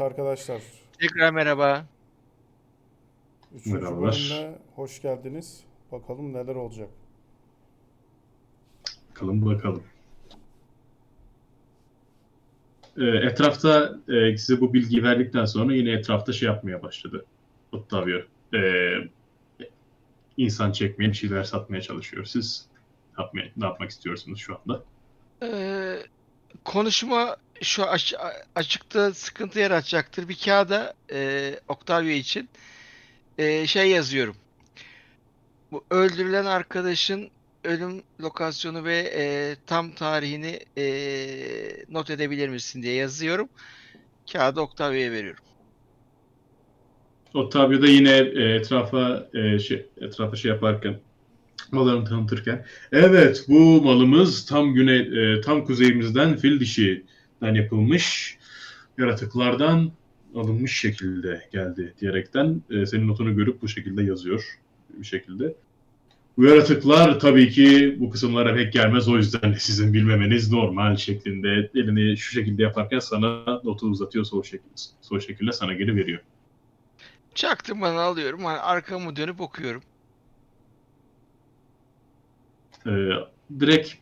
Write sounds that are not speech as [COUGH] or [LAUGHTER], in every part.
Evet arkadaşlar. Tekrar merhaba. Üçüncü Merhabalar. bölümüne hoş geldiniz. Bakalım neler olacak. Bakalım bakalım. Ee, etrafta e, size bu bilgiyi verdikten sonra yine etrafta şey yapmaya başladı. Octavio. Ee, insan çekmeye bir şeyler satmaya çalışıyor. Siz ne, yapmaya, ne yapmak istiyorsunuz şu anda? Ee, konuşma şu aç- açıkta sıkıntı yaratacaktır. Bir kağıda e, Octavio için e, şey yazıyorum. Bu öldürülen arkadaşın ölüm lokasyonu ve e, tam tarihini e, not edebilir misin diye yazıyorum. Kağıdı Octavio'ya veriyorum. Octavio da yine e, etrafa e, şey, etrafa şey yaparken mallarını tanıtırken evet bu malımız tam güney e, tam kuzeyimizden fil dişinden yapılmış yaratıklardan alınmış şekilde geldi diyerekten e, senin notunu görüp bu şekilde yazıyor bir şekilde. Bu yaratıklar tabii ki bu kısımlara pek gelmez o yüzden [LAUGHS] sizin bilmemeniz normal şeklinde elini şu şekilde yaparken sana notu uzatıyor o şekilde, o şekilde sana geri veriyor. Çaktırmadan alıyorum. Hani arkamı dönüp okuyorum. Ee, direkt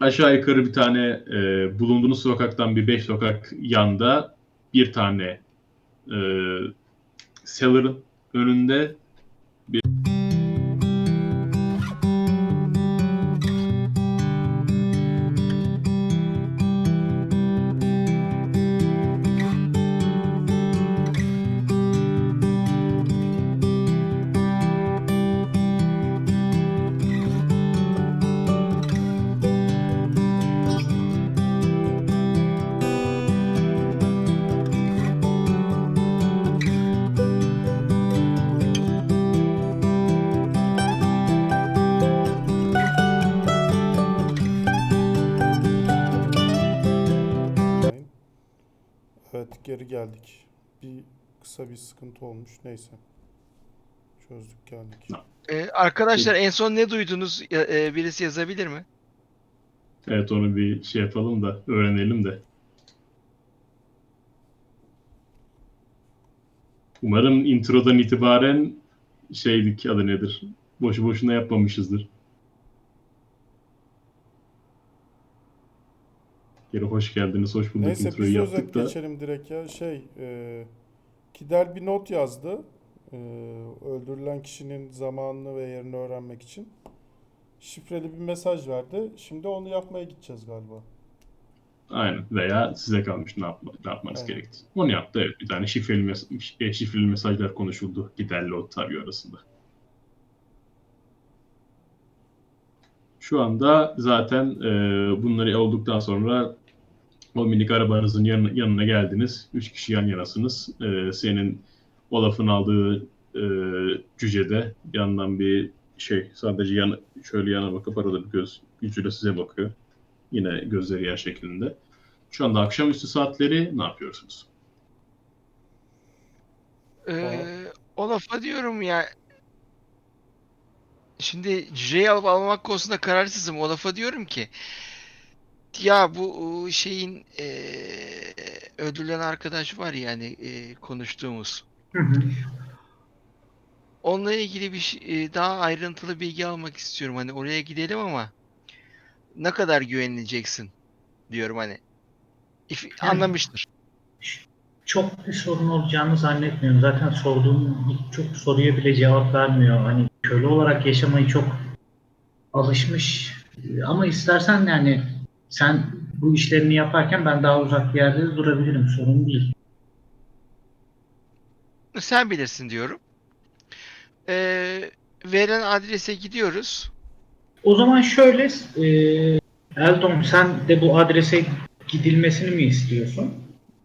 aşağı yukarı bir tane e, bulunduğunuz sokaktan bir beş sokak yanda bir tane e, cellar'ın önünde Evet geldik. Bir kısa bir sıkıntı olmuş. Neyse. Çözdük geldik. Ee, arkadaşlar en son ne duydunuz? Ya- e, birisi yazabilir mi? evet onu bir şey yapalım da öğrenelim de. Umarım introdan itibaren şeydik adı nedir? Boşu boşuna yapmamışızdır. Geri hoş geldiniz, hoş bulduk. Neyse Introyu biz yaptık özet da. geçelim direkt ya. Şey, e, Kidel bir not yazdı. E, öldürülen kişinin zamanını ve yerini öğrenmek için. Şifreli bir mesaj verdi. Şimdi onu yapmaya gideceğiz galiba. Aynen. Veya size kalmış ne, yapma, ne yapmanız Aynen. gerekti. Onu yaptı evet. Bir tane şifreli, mes- e, şifreli mesajlar konuşuldu Gider'le Octavio arasında. Şu anda zaten e, bunları olduktan sonra o minik arabanızın yanına, yanına geldiniz. Üç kişi yan yanasınız. E, senin Olaf'ın aldığı e, cücede yandan bir şey sadece yan, şöyle yana bakıp arada bir göz gücüyle size bakıyor. Yine gözleri yer şeklinde. Şu anda akşamüstü saatleri ne yapıyorsunuz? Ee, o lafa diyorum ya. Şimdi cüceyi alıp almamak konusunda kararsızım. O lafa diyorum ki ya bu şeyin eee öldürülen arkadaş var ya hani eee, konuştuğumuz. Hı hı. Onunla ilgili bir şey- daha ayrıntılı bilgi almak istiyorum. Hani oraya gidelim ama ne kadar güvenileceksin diyorum hani. İf- Yani- anlamıştır. Çok bir sorun olacağını zannetmiyorum. Zaten sorduğum birçok soruya bile cevap vermiyor. Hani köle olarak yaşamayı çok alışmış. Ama istersen yani sen bu işlerini yaparken ben daha uzak bir yerde de durabilirim. Sorun değil. Sen bilirsin diyorum. Eee verilen adrese gidiyoruz. O zaman şöyle e, Eldon sen de bu adrese gidilmesini mi istiyorsun?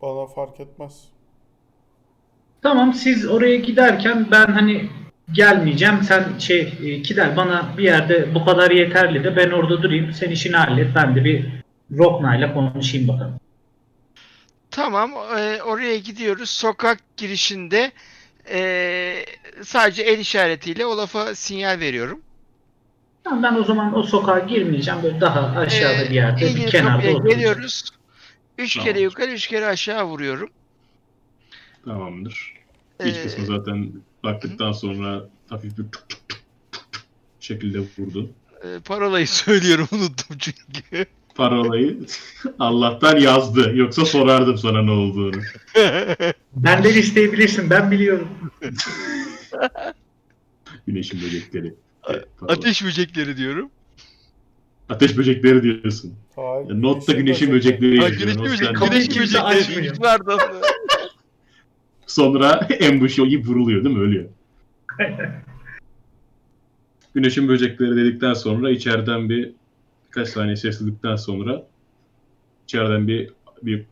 Bana fark etmez. Tamam siz oraya giderken ben hani gelmeyeceğim. Sen şey e, gider bana bir yerde bu kadar yeterli de ben orada durayım. Sen işini hallet. Ben de bir Rokna'yla konuşayım bakalım. Tamam, eee, oraya gidiyoruz. Sokak girişinde eee, sadece el işaretiyle o lafa sinyal veriyorum. Tamam ben o zaman o sokağa girmeyeceğim. Böyle daha aşağıda bir yerde bir ilgili kenarda kapıya oturacağım. geliyoruz. Üç Tamam. kere yukarı, üç kere aşağı vuruyorum. Tamamdır. İç Ee, kısmı zaten baktıktan sonra hafif bir tuk tuk tuk tuk tuk şekilde vurdu. e, parolayı [LAUGHS] söylüyorum unuttum çünkü. Parolayı [LAUGHS] Allah'tan yazdı. Yoksa sorardım sana ne olduğunu. [LAUGHS] Benden isteyebilirsin ben biliyorum. Güneşin böcekleri. Evet, parola. Ateş böcekleri diyorum. Ateş böcekleri diyorsun. Hayır, Notta güneşin böcekleri Ha, yazıyor. güneş Not böcek. Kapıyı kimse böcekleri açmıyor. Pardon. Sonra [LAUGHS] ambush yiyip vuruluyor değil mi? Ölüyor. [LAUGHS] Güneşin böcekleri dedikten sonra içeriden bir birkaç saniye sessizlikten sonra içeriden bir bir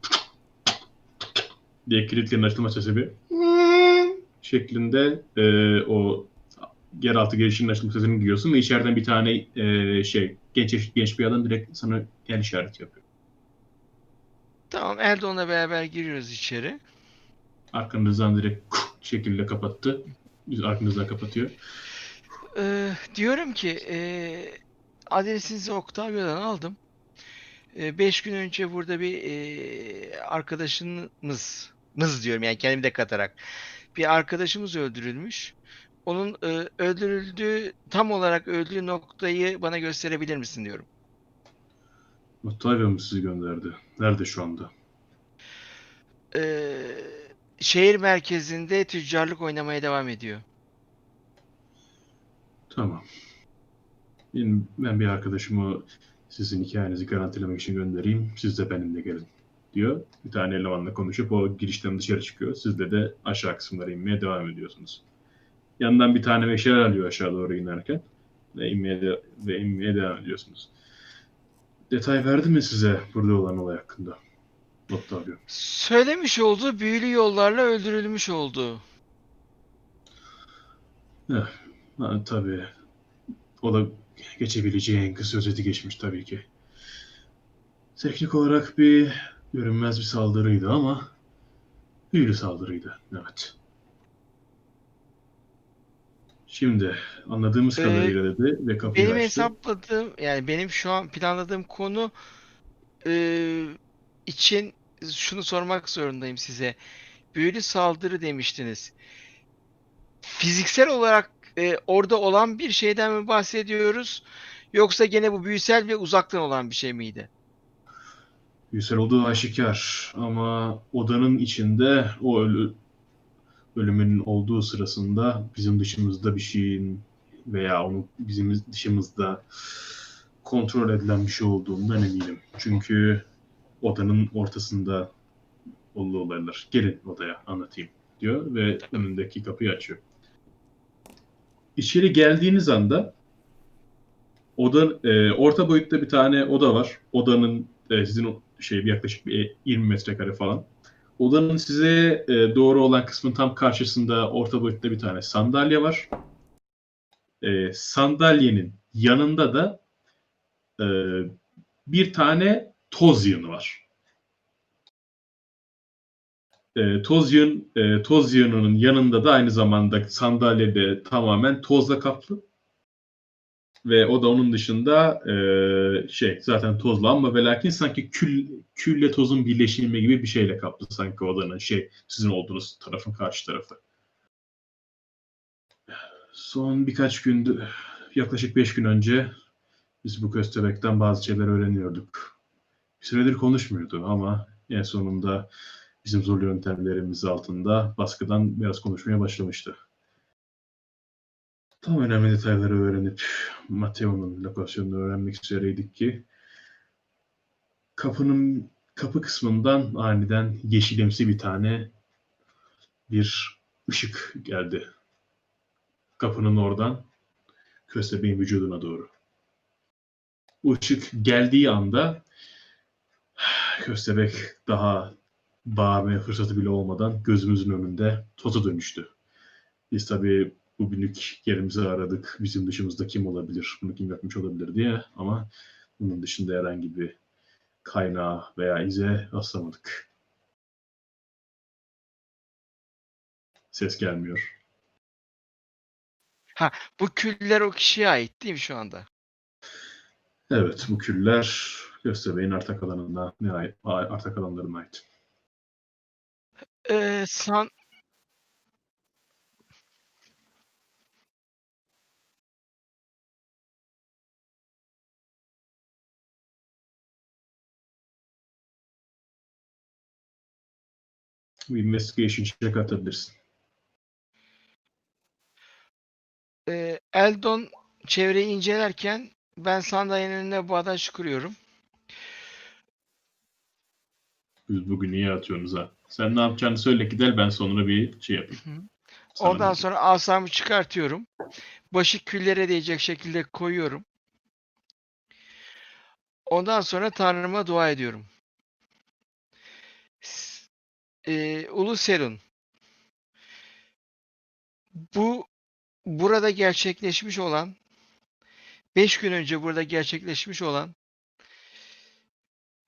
diye kilitlerin açılma sesi bir [LAUGHS] şeklinde e, o yeraltı girişinin açılma sesini duyuyorsun ve içeriden bir tane e, şey genç genç bir adam direkt sana gel işareti yapıyor. Tamam Eldon'la beraber giriyoruz içeri. Arkanızdan direkt [LAUGHS] şekilde kapattı. Arkanızdan kapatıyor. Ee, diyorum ki e, adresinizi Octavio'dan aldım. 5 gün önce burada bir e, arkadaşımız, mız diyorum yani kendimi de katarak bir arkadaşımız öldürülmüş. Onun e, öldürüldüğü tam olarak öldüğü noktayı bana gösterebilir misin diyorum. Octavio mu sizi gönderdi? Nerede şu anda? Ee, şehir merkezinde tüccarlık oynamaya devam ediyor. Tamam. Ben bir arkadaşımı sizin hikayenizi garantilemek için göndereyim. Siz de benimle gelin diyor. Bir tane elemanla konuşup o girişten dışarı çıkıyor. Siz de de aşağı kısımlara inmeye devam ediyorsunuz. Yandan bir tane meşale alıyor aşağı doğru inerken. Ve inmeye, de, ve inmeye devam ediyorsunuz. Detay verdi mi size burada olan olay hakkında? Octavio. Söylemiş olduğu büyülü yollarla öldürülmüş olduğu. Ha, tabii. O da geçebileceği en kısa özeti geçmiş tabii ki. Teknik olarak bir görünmez bir saldırıydı ama büyülü saldırıydı. Evet. Şimdi anladığımız Ee, kadarıyla dedi ve kapıyı Benim açtı. hesapladığım yani benim şu an planladığım konu e, için şunu sormak zorundayım size. Büyülü saldırı demiştiniz. Fiziksel olarak e, orada olan bir şeyden mi bahsediyoruz? Yoksa gene bu büyüsel ve uzaktan olan bir şey miydi? Yüsel olduğu aşikar ama odanın içinde o ölü, ölümün olduğu sırasında bizim dışımızda bir şeyin veya onun bizim dışımızda kontrol edilen bir şey olduğundan eminim. Çünkü odanın ortasında oldu olaylar. Gelin odaya anlatayım diyor ve önündeki kapıyı açıyor. İçeri geldiğiniz anda oda e, orta boyutta bir tane oda var. Odanın e, sizin şey yaklaşık bir 20 metrekare falan. Odanın size e, doğru olan kısmın tam karşısında orta boyutta bir tane sandalye var. E, sandalyenin yanında da e, bir tane toz yığını var. E, toz yığın, e, toz yığınının yanında da aynı zamanda sandalyede tamamen tozla kaplı. Ve o da onun dışında e, şey zaten tozlu ama ve lakin sanki kül külle tozun birleşimi gibi bir şeyle kaplı sanki odanın şey sizin olduğunuz tarafın karşı tarafı. Son birkaç gündür yaklaşık 5 gün önce biz bu köstebekten bazı şeyler öğreniyorduk. Süredir konuşmuyordu ama en sonunda bizim zorlu yöntemlerimiz altında baskıdan biraz konuşmaya başlamıştı. Tam önemli detayları öğrenip Mateo'nun lokasyonunu öğrenmek üzereydik ki kapının kapı kısmından aniden yeşilimsi bir tane bir ışık geldi. Kapının oradan köstebeğin vücuduna doğru. Bu ışık geldiği anda köstebek daha bağırmaya fırsatı bile olmadan gözümüzün önünde toza dönüştü. Biz tabii bugünlük yerimizi aradık. Bizim dışımızda kim olabilir, bunu kim yapmış olabilir diye ama bunun dışında herhangi bir kaynağı veya ize rastlamadık. Ses gelmiyor. Bu küller o kişiye ait değil mi şu anda? Evet, bu küller Göztepe'nin arta kalanına ne ait, arta kalanlarına ait. Ee, san Bu investigation check atabilirsin. Ee, Eldon çevreyi incelerken ben sandalyenin önüne bu bağdaş kuruyorum. Biz bugün iyi atıyorsunuz ha. Sen ne yapacağını söyle gider ben sonra bir şey yapayım. Hı. Sana Ondan bir- sonra asamı çıkartıyorum. Başı küllere değecek şekilde koyuyorum. Ondan sonra Tanrı'ma dua ediyorum. Eee, Ulu Serun. Bu burada gerçekleşmiş olan beş gün önce burada gerçekleşmiş olan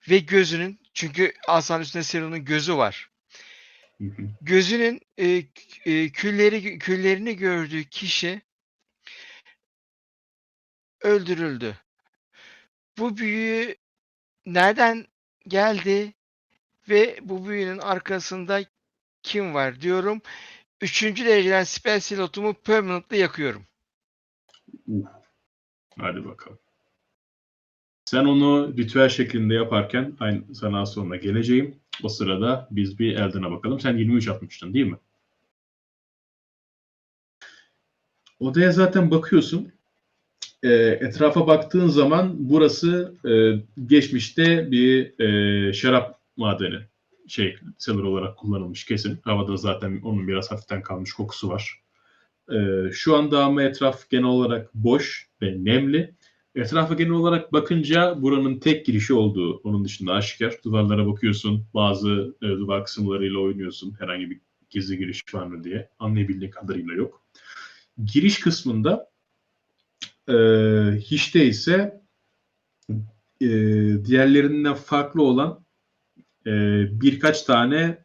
ve gözünün çünkü asanın üstünde Serun'un gözü var. Hı hı. gözünün e, e, külleri küllerini gördüğü kişi öldürüldü. Bu büyü nereden geldi ve bu büyünün arkasında kim var diyorum. Üçüncü dereceden spell slotumu permanently yakıyorum. Hadi bakalım. Sen onu ritüel şeklinde yaparken aynı sana az sonra geleceğim. O sırada biz bir Elden'a bakalım. Sen 23 atmıştın değil mi? Odaya zaten bakıyorsun. Ee, etrafa baktığın zaman burası e, geçmişte bir e, şarap madeni şey cellar olarak kullanılmış kesin. Havada zaten onun biraz hafiften kalmış kokusu var. Ee, şu anda ama etraf genel olarak boş ve nemli. Etrafa genel olarak bakınca buranın tek girişi olduğu onun dışında aşikar. Duvarlara bakıyorsun, bazı e, duvar kısımlarıyla oynuyorsun. Herhangi bir gizli giriş var mı diye. Anlayabildiğin kadarıyla yok. Giriş kısmında e, hiç değilse e, diğerlerinden farklı olan e, birkaç tane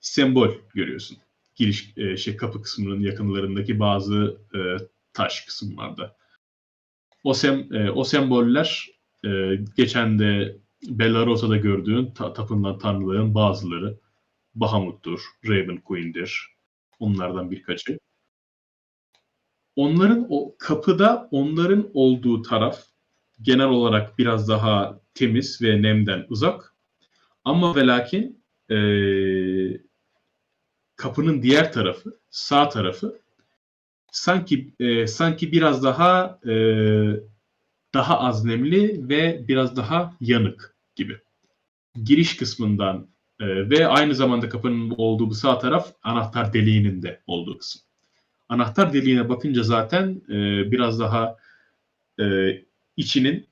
sembol görüyorsun giriş e, şey kapı kısmının yakınlarındaki bazı e, taş kısımlarda. O sem e, o semboller e, geçen de Bellarosa'da gördüğün ta, tapınan tanrıların bazıları Bahamut'tur, Raven Queen'dir. Onlardan birkaçı. Onların o kapıda onların olduğu taraf genel olarak biraz daha temiz ve nemden uzak. Ama ve lakin eee kapının diğer tarafı, sağ tarafı sanki e, sanki biraz daha e, daha az nemli ve biraz daha yanık gibi. Giriş kısmından e, ve aynı zamanda kapının olduğu bu sağ taraf anahtar deliğinin de olduğu kısım. Anahtar deliğine bakınca zaten e, biraz daha e, içinin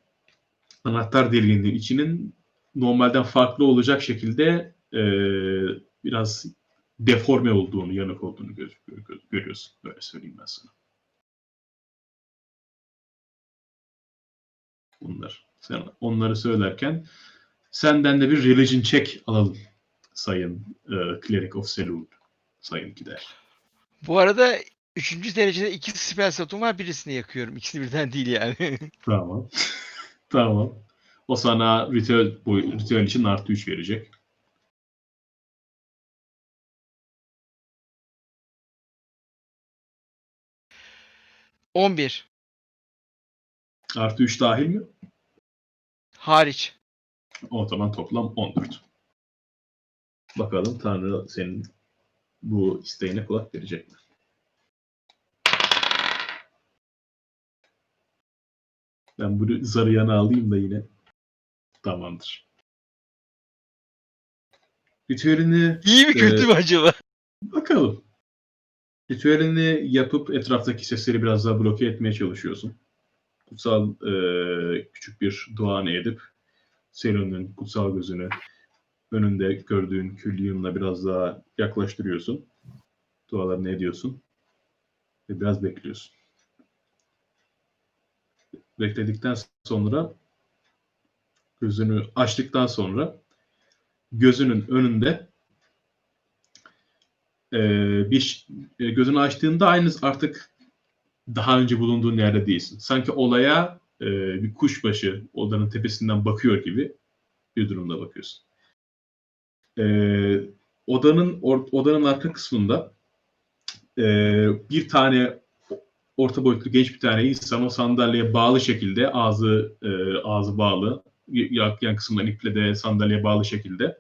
anahtar deliğinin içinin normalden farklı olacak şekilde e, biraz deforme olduğunu, yanık olduğunu gö- gö- gö- görüyorsun. Böyle söyleyeyim ben sana. Bunlar. Sen onları söylerken senden de bir religion check alalım sayın e, Cleric of Selûd. Sayın Gider. Bu arada üçüncü derecede iki spell slotum var. Birisini yakıyorum. İkisini birden değil yani. [LAUGHS] Tamam. [LAUGHS] tamam. O sana ritüel, bu ritüel için artı 3 verecek. On bir Artı 3 dahil mi? hariç. O zaman toplam 14. Bakalım Tanrı senin bu isteğine kulak verecek mi? Ben bunu zarı yana alayım da yine. Tamamdır. Ritüelini İyi mi kötü Ee, mü acaba? bakalım. Ritüelini yapıp etraftaki sesleri biraz daha bloke etmeye çalışıyorsun. Kutsal e, küçük bir duanı edip Selun'un kutsal gözünü önünde gördüğün külliyumla biraz daha yaklaştırıyorsun. Dualarını ediyorsun. Ve biraz bekliyorsun. Bekledikten sonra gözünü açtıktan sonra gözünün önünde e, bir e, gözünü açtığında aynı artık daha önce bulunduğun yerde değilsin. Sanki olaya e, bir kuşbaşı odanın tepesinden bakıyor gibi bir durumda bakıyorsun. E, odanın or- odanın arka kısmında e, bir tane orta boyutlu genç bir tane insan o sandalyeye bağlı şekilde ağzı e, ağzı bağlı yan kısımdan iple de sandalyeye bağlı şekilde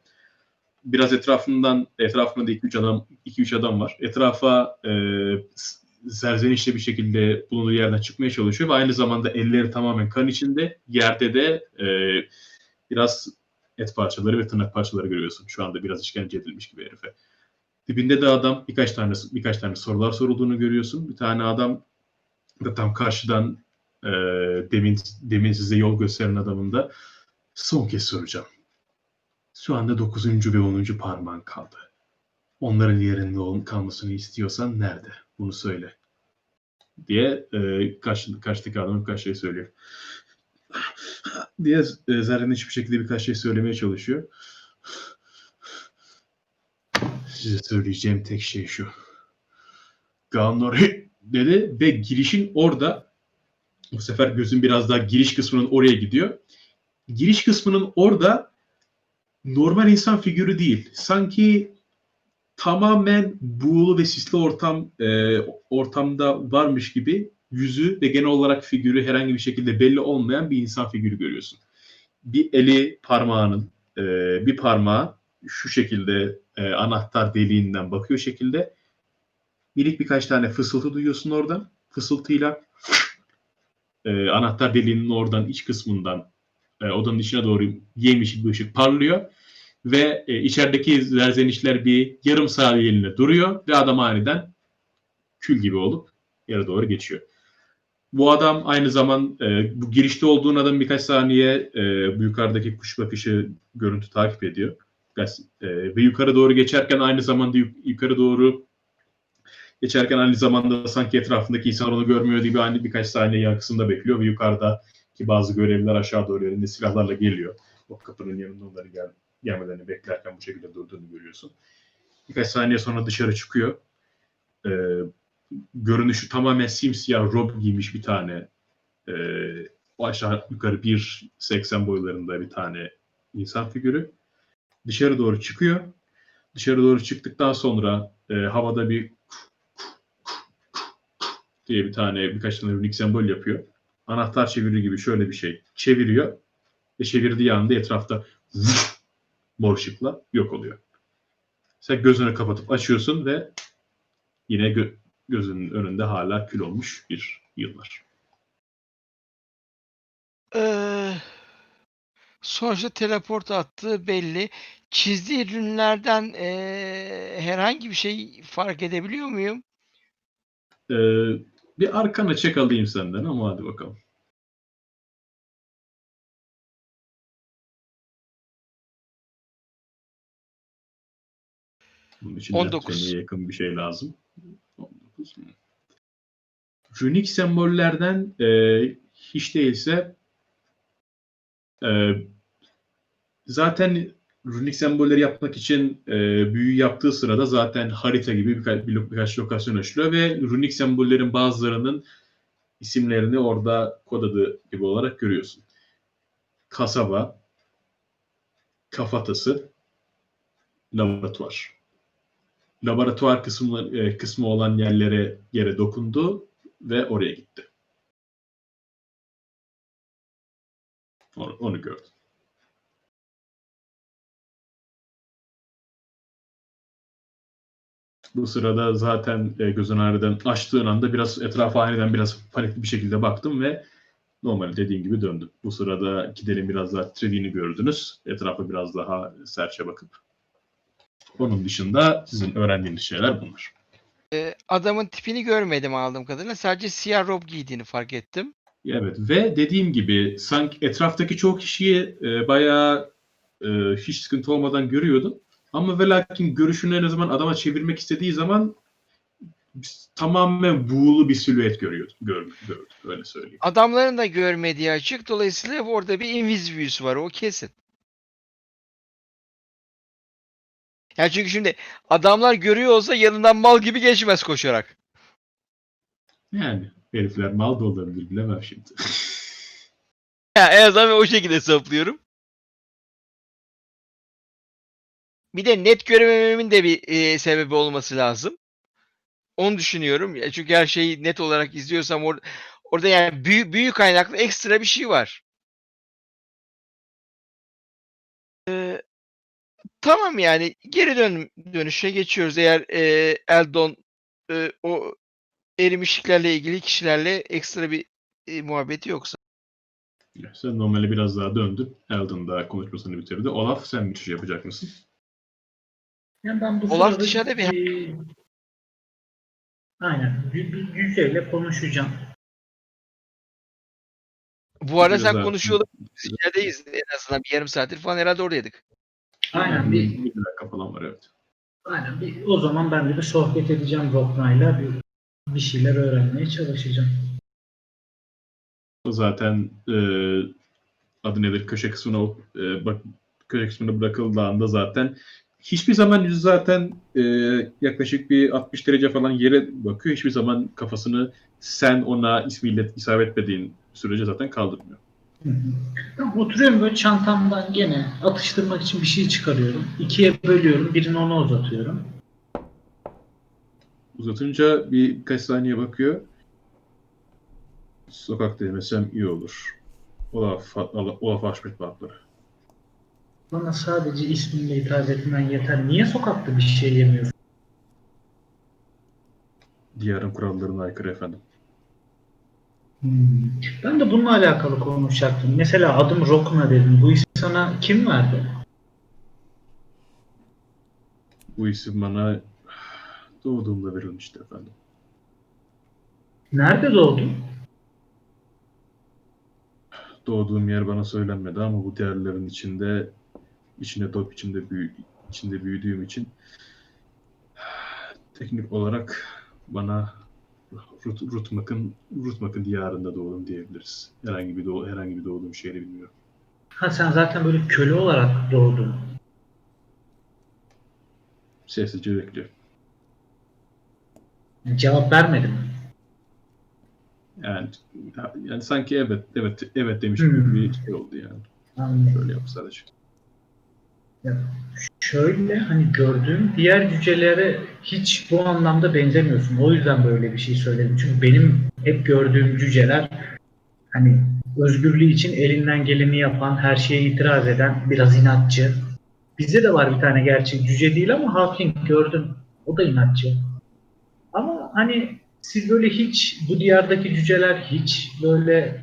biraz etrafından etrafında 2-3 adam 2-3 adam var. Etrafa e, s- serzenişle bir şekilde bulunduğu yerden çıkmaya çalışıyor ve aynı zamanda elleri tamamen kan içinde. Yerde de e, biraz et parçaları ve tırnak parçaları görüyorsun. Şu anda biraz işkence edilmiş gibi herife. Dibinde de adam birkaç tane birkaç tane sorular sorulduğunu görüyorsun. Bir tane adam da tam karşıdan e, demin demin size yol gösteren adamın da son kez soracağım. Şu anda 9. ve 10. parmağın kaldı. Onların yerinde kalmasını istiyorsan nerede? Bunu söyle. Diye e, karşı, karşıdaki adam birkaç şey söylüyor. diye e, Zerrin hiçbir şekilde birkaç şey söylemeye çalışıyor. Size söyleyeceğim tek şey şu. Gaunori dedi ve girişin orada bu sefer gözün biraz daha giriş kısmının oraya gidiyor. Giriş kısmının orada normal insan figürü değil. Sanki tamamen buğulu ve sisli ortam e, ortamda varmış gibi yüzü ve genel olarak figürü herhangi bir şekilde belli olmayan bir insan figürü görüyorsun. Bir eli parmağının e, bir parmağı şu şekilde e, anahtar deliğinden bakıyor şekilde minik birkaç tane fısıltı duyuyorsun oradan. Fısıltıyla e, anahtar deliğinin oradan iç kısmından e, odanın içine doğru yemiş bir ışık parlıyor ve e, içerideki zerzenişler bir yarım saniyeliğine duruyor ve adam aniden kül gibi olup yere doğru geçiyor. Bu adam aynı zaman e, bu girişte olduğun adam birkaç saniye e, yukarıdaki kuş bakışı görüntü takip ediyor. Birkaç, e, ve yukarı doğru geçerken aynı zamanda yuk- yukarı doğru geçerken aynı zamanda sanki etrafındaki insanlar onu görmüyor bir aynı birkaç saniye yankısında bekliyor ve yukarıdaki bazı görevliler aşağı doğru elinde silahlarla geliyor. O kapının yanında onları gel gelmelerini beklerken bu şekilde durduğunu görüyorsun. Birkaç saniye sonra dışarı çıkıyor. Ee, görünüşü tamamen simsiyah rob giymiş bir tane e, aşağı yukarı 1.80 boylarında bir tane insan figürü. Dışarı doğru çıkıyor. Dışarı doğru çıktıktan sonra e, havada bir diye bir tane birkaç tane unik sembol yapıyor. Anahtar çevirir gibi şöyle bir şey çeviriyor ve çevirdiği anda etrafta mor ışıkla yok oluyor. Sen gözünü kapatıp açıyorsun ve yine gö- gözünün önünde hala kül olmuş bir yıl var. Ee, sonuçta teleport attığı belli. Çizdiği ürünlerden ee, herhangi bir şey fark edebiliyor muyum? Ee, bir arkana çek alayım senden ama hadi bakalım. Bunun için 19. 19. yakın bir şey lazım. 19 mu? Sembollerden e, hiç değilse e, zaten runik sembolleri yapmak için e, büyü yaptığı sırada zaten harita gibi birkaç, bir, birkaç lokasyon açılıyor ve runik sembollerin bazılarının isimlerini orada kod gibi olarak görüyorsun. Kasaba, kafatası, laboratuvar. Laboratuvar kısmı, e, kısmı olan yerlere yere dokundu ve oraya gitti. Onu, onu gördüm. Bu sırada zaten e, gözün aniden açtığın anda biraz etrafa aniden biraz panikli bir şekilde baktım ve normal dediğin gibi döndüm. Bu sırada gidelim biraz daha titrediğini gördünüz. Etrafa biraz daha serçe bakıp. Onun dışında sizin öğrendiğiniz şeyler bunlar. Ee, adamın tipini görmedim aldığım kadarıyla. Sadece siyah rob giydiğini fark ettim. Evet ve dediğim gibi sanki etraftaki çoğu kişiyi e, bayağı e, hiç sıkıntı olmadan görüyordun. Ama ve lakin görüşünü ne zaman adama çevirmek istediği zaman tamamen buğulu bir silüet görüyordun. Gör, gördün, öyle söyleyeyim. Adamların da görmediği açık. Dolayısıyla orada bir invis var. O kesin. Yani çünkü şimdi adamlar görüyor olsa yanından mal gibi geçmez koşarak. Yani herifler mal da olabilir bilemem şimdi. [LAUGHS] Ya en azından o şekilde hesaplıyorum. Bir de net göremememin de bir e, sebebi olması lazım. Onu düşünüyorum. Ya çünkü her şeyi net olarak izliyorsam or orada yani büyük büyük kaynaklı ekstra bir şey var. Ee, Tamam yani geri dön dönüşe geçiyoruz. Eğer e, Eldon e, o erimişliklerle ilgili kişilerle ekstra bir e, muhabbeti yoksa. Sen normale biraz daha döndün. Eldon da konuşmasını bitirdi. Olaf sen bir şey yapacak mısın? Yani ben bu Olaf dışarıda bir- Aynen. Bir, bir yüzeyle konuşacağım. Bu arada sen konuşuyordun. Biz içerideyiz en azından bir yarım saattir falan herhalde oradaydık. Aynen bir, Bir dakika falan var evet. aynen bir, o zaman ben de bir sohbet edeceğim Rokna'yla bir, bir şeyler öğrenmeye çalışacağım. O zaten e, adı nedir köşe kısmına e, bak köşe kısmına bırakıldığında zaten hiçbir zaman yüzü zaten e, yaklaşık bir 60 derece falan yere bakıyor. Hiçbir zaman kafasını sen ona ismiyle isabet etmediğin sürece zaten kaldırmıyor. Hı hı. Oturuyorum böyle çantamdan gene atıştırmak için bir şey çıkarıyorum. İkiye bölüyorum. Birini ona uzatıyorum. Uzatınca bir birkaç saniye bakıyor. Sokakta yemesem iyi olur. Olaf, Olaf Haşmet Bağları. Bana sadece isminle hitap etmen yeter. Niye sokakta bir şey yemiyorsun? Diyarın kurallarına aykırı efendim. Hmm. Ben de bununla alakalı konuşacaktım. Mesela adım Rokna dedim. Bu ismi sana kim verdi? Bu isim bana doğduğumda verilmişti efendim. Nerede doğdun? doğduğum yer bana söylenmedi ama bu değerlerin içinde içinde top içinde büyü, içinde büyüdüğüm için teknik olarak bana Rut, Rutmak'ın Rutmak'ın diyarında doğdum diyebiliriz. Herhangi bir doğ, herhangi bir doğduğum şehri bilmiyorum. Ha sen zaten böyle köle olarak doğdun. Sessizce bekliyor. Cevap vermedin. Yani yani sanki evet evet evet demiş gibi Hmm. bir şey oldu yani. Anladım. Böyle yaptı sadece. Şöyle hani gördüğüm diğer cücelere hiç bu anlamda benzemiyorsun. O yüzden böyle bir şey söyledim. Çünkü benim hep gördüğüm cüceler hani özgürlüğü için elinden geleni yapan, her şeye itiraz eden, biraz inatçı. Bizde de var bir tane gerçi cüce değil ama Hawking gördüm. O da inatçı. Ama hani siz böyle hiç bu diyardaki cüceler hiç böyle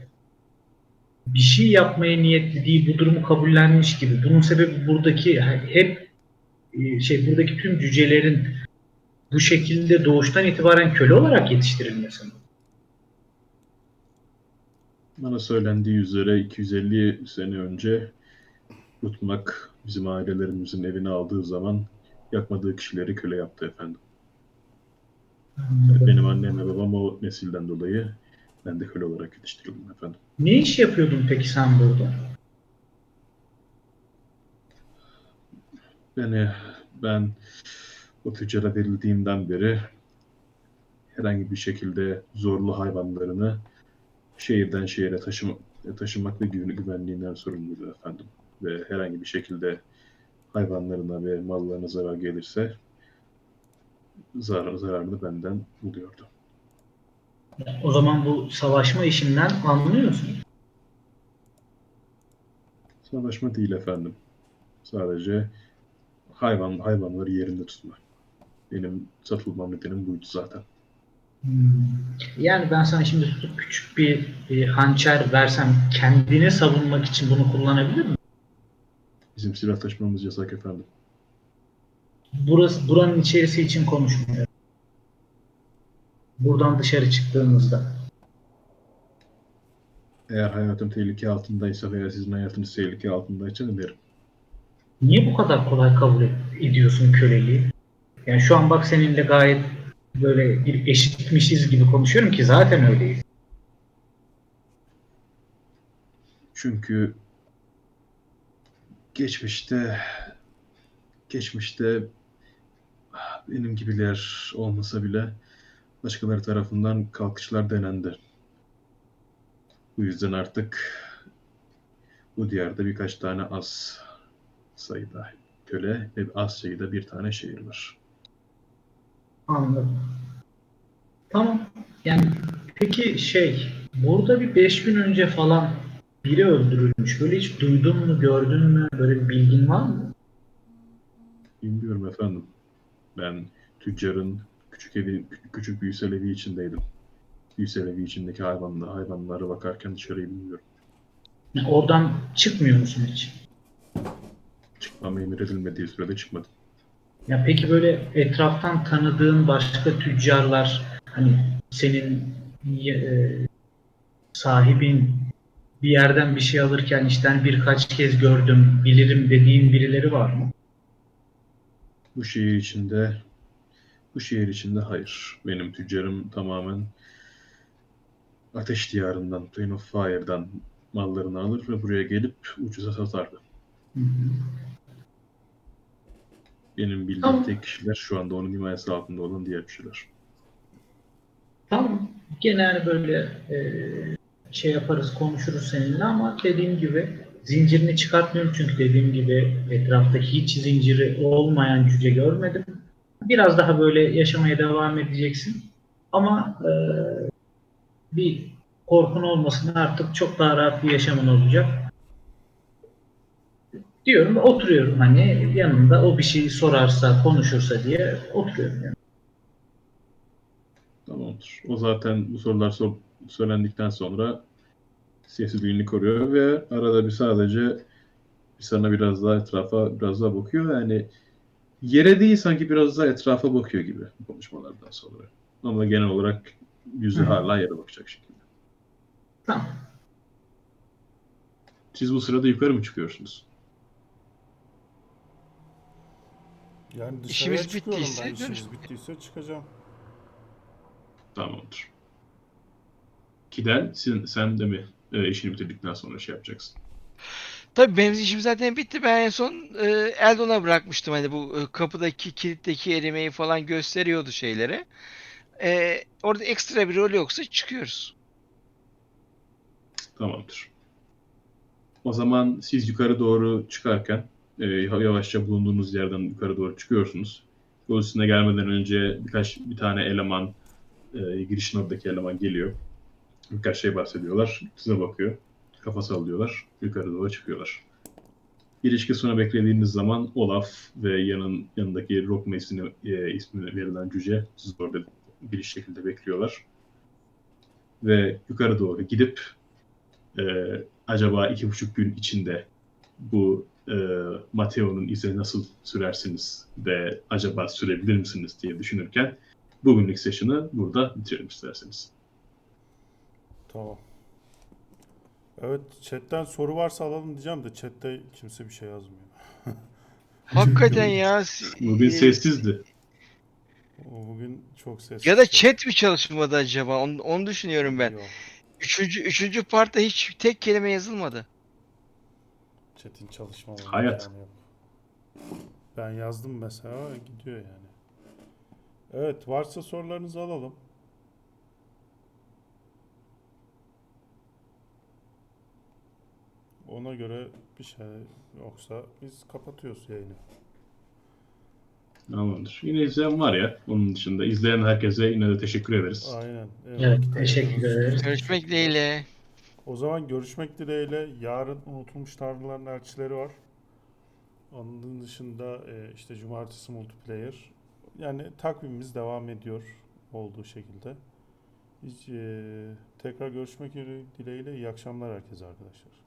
bir şey yapmaya niyetli değil, bu durumu kabullenmiş gibi. Bunun sebebi buradaki hep e, şey buradaki tüm cücelerin bu şekilde doğuştan itibaren köle olarak yetiştirilmesi. mi? Bana söylendiği üzere 250 sene önce Rutmak bizim ailelerimizin evine aldığı zaman yakmadığı kişileri köle yaptı efendim. Benim annem ve babam o nesilden dolayı ben de köle olarak yetiştirildim efendim. Ne iş yapıyordun peki sen burada? Yani ben o tüccara verildiğimden beri herhangi bir şekilde zorlu hayvanlarını şehirden şehire taşıma, taşımak ve güven- güvenliğinden sorumluydu efendim. Ve herhangi bir şekilde hayvanlarına ve mallarına zarar gelirse zarar, zararını benden buluyordu. O zaman bu savaşma işinden anlıyorsun. Savaşma değil efendim. Sadece hayvan hayvanları yerinde tutma. Benim satılmam nedenim buydu zaten. Hmm. Yani ben sana şimdi tutup küçük bir e, hançer versem kendini savunmak için bunu kullanabilir mi? Bizim silah taşımamız yasak efendim. Burası buranın içerisi için konuşmuyorum. Buradan dışarı çıktığımızda. Eğer hayatım tehlike altındaysa veya sizin hayatınız tehlike altındaysa ederim. Niye bu kadar kolay kabul ed- ediyorsun köleliği? Yani şu an bak seninle gayet böyle bir eşitmişiz gibi konuşuyorum ki zaten öyleyiz. Çünkü geçmişte geçmişte benim gibiler olmasa bile başkaları tarafından kalkışlar denendi. Bu yüzden artık bu diyarda birkaç tane az sayıda köle ve az sayıda bir tane şehir var. Anladım. Tamam. Yani peki şey burada bir 5 gün önce falan biri öldürülmüş. Böyle hiç duydun mu, gördün mü? Böyle bir bilgin var mı? Bilmiyorum efendim. Ben tüccarın küçük evi, küçük büyüsel evi içindeydim. Büyüsel evi içindeki hayvanla, hayvanlara bakarken dışarıyı bilmiyorum. Yani oradan çıkmıyor musun hiç? Çıkmam emir edilmediği sürede çıkmadım. Ya peki böyle etraftan tanıdığın başka tüccarlar hani senin e, sahibin bir yerden bir şey alırken işten birkaç kez gördüm, bilirim dediğin birileri var mı? Bu şehir içinde bu şehir içinde hayır. Benim tüccarım tamamen Ateş Diyarı'ndan, Plain of Fire'dan mallarını alır ve buraya gelip ucuza satardı. Hı hı. Benim bildiğim Tamam. tek kişiler şu anda onun himayesi altında olan diğer kişiler. Tamam. Gene hani böyle e, şey yaparız, konuşuruz seninle ama dediğim gibi zincirini çıkartmıyorum çünkü dediğim gibi etrafta hiç zinciri olmayan cüce görmedim. Biraz daha böyle yaşamaya devam edeceksin. Ama e, bir korkun olmasın artık çok daha rahat bir yaşamın olacak. Diyorum oturuyorum hani yanında o bir şey sorarsa konuşursa diye oturuyorum yani. Tamamdır. O zaten bu sorular sor- söylendikten sonra sessizliğini koruyor ve arada bir sadece sana biraz daha etrafa biraz daha bakıyor. Yani yere değil sanki biraz daha etrafa bakıyor gibi bu konuşmalardan sonra. Ama genel olarak yüzü hala yere bakacak şekilde. Tamam. Siz bu sırada yukarı mı çıkıyorsunuz? Yani dışarıya İşimiz çıkıyorum bittiyse ben. İşimiz görüşürüz. bittiyse çıkacağım. Tamamdır. Kidel sen, sen de mi e, işini bitirdikten sonra şey yapacaksın? Tabii benim işim zaten bitti. Ben en son e, Eldon'a bırakmıştım. Hani bu e, kapıdaki kilitteki erimeyi falan gösteriyordu şeylere. E, orada ekstra bir rol yoksa çıkıyoruz. Tamamdır. O zaman siz yukarı doğru çıkarken e, yavaşça bulunduğunuz yerden yukarı doğru çıkıyorsunuz. Yol üstüne gelmeden önce birkaç bir tane eleman e, girişin oradaki eleman geliyor. Birkaç şey bahsediyorlar. Size bakıyor. Kafa sallıyorlar. Yukarı doğru çıkıyorlar. Giriş kısmına beklediğiniz zaman Olaf ve yanın yanındaki Rock Mace'ini e, ismini verilen cüce siz orada giriş şekilde bekliyorlar. Ve yukarı doğru gidip e, acaba iki buçuk gün içinde bu e, Mateo'nun izini nasıl sürersiniz ve acaba sürebilir misiniz diye düşünürken bugünlük session'ı burada bitirelim isterseniz. Tamam. Evet, chatten soru varsa alalım diyeceğim de chatte kimse bir şey yazmıyor. [LAUGHS] Hakikaten ya. [LAUGHS] Bugün e, sessizdi. O bugün çok sessiz. Ya da chat mi çalışmadı acaba? Onu, onu düşünüyorum ben. Yok. Üçüncü, üçüncü partta hiç tek kelime yazılmadı. Chat'in çalışmama Hayat. yok. Ben yazdım mesela gidiyor yani. Evet varsa sorularınızı alalım. Ona göre bir şey yoksa biz kapatıyoruz yayını. Tamamdır. Yine izleyen var ya. Onun dışında izleyen herkese yine de teşekkür ederiz. Aynen. Evet, vakit teşekkür ederiz. Görüşmek dileğiyle. O zaman görüşmek dileğiyle. Yarın unutulmuş tanrıların elçileri var. Onun dışında e, işte cumartesi multiplayer. Yani takvimimiz devam ediyor olduğu şekilde. Hiç, e, tekrar görüşmek dileğiyle iyi akşamlar herkese arkadaşlar.